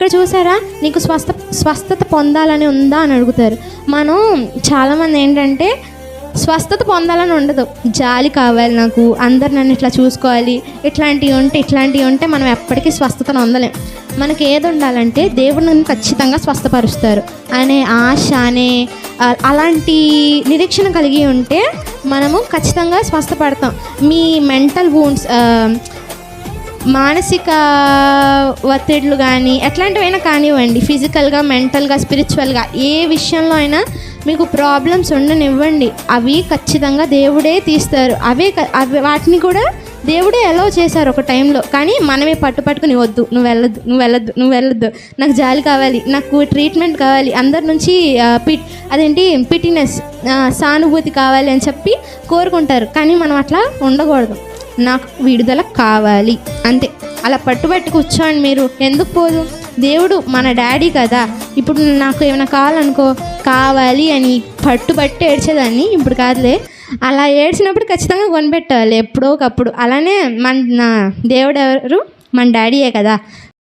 ఇక్కడ చూసారా? నీకు స్వస్థ స్వస్థత పొందాలని ఉందా అని అడుగుతారు. మనం చాలామంది ఏంటంటే స్వస్థత పొందాలని ఉండదు. జాలి కావాలి నాకు అందరు నన్ను ఇట్లా చూసుకోవాలి ఇట్లాంటివి ఉంటే ఇట్లాంటివి ఉంటే మనం ఎప్పటికీ స్వస్థతను అందలేం మనకి ఏది ఉండాలంటే దేవుడు నన్ను ఖచ్చితంగా స్వస్థపరుస్తారు. అనే ఆశ అనే అలాంటి నిరీక్షణ కలిగి ఉంటే మనము ఖచ్చితంగా స్వస్థపడతాం. మీ మెంటల్ వూండ్స్ మానసిక ఒత్తిడులు కానీ ఎట్లాంటివైనా కానివ్వండి ఫిజికల్గా మెంటల్గా స్పిరిచువల్గా ఏ విషయంలో అయినా మీకు ప్రాబ్లమ్స్ ఉండనివ్వండి. అవి ఖచ్చితంగా దేవుడే తీస్తారు. అవే అవి వాటిని కూడా దేవుడే ఎలా చేశారు ఒక టైంలో కానీ మనమే పట్టు పట్టుకుని వద్దు నువ్వు వెళ్ళొద్దు నువ్వు వెళ్ళొద్దు నువ్వు వెళ్ళొద్దు నాకు జాలి కావాలి నాకు ట్రీట్మెంట్ కావాలి అందరి నుంచి పిట్ అదేంటి పిటినెస్ సానుభూతి కావాలి అని చెప్పి కోరుకుంటారు. కానీ మనం అట్లా ఉండకూడదు. నాకు విడుదల కావాలి. అలా పట్టుబట్టి కూర్చోండి మీరు. ఎందుకు పోదు? దేవుడు మన డాడీ కదా. ఇప్పుడు నాకు ఏమైనా కావాలనుకో కావాలి అని పట్టుబట్టి ఏడ్చేదాన్ని ఇప్పుడు కాదులే. అలా ఏడ్చినప్పుడు ఖచ్చితంగా కొనిపెట్టాలి ఎప్పుడో ఒకప్పుడు. అలానే మన నా దేవుడు ఎవరు? మన డాడీయే కదా.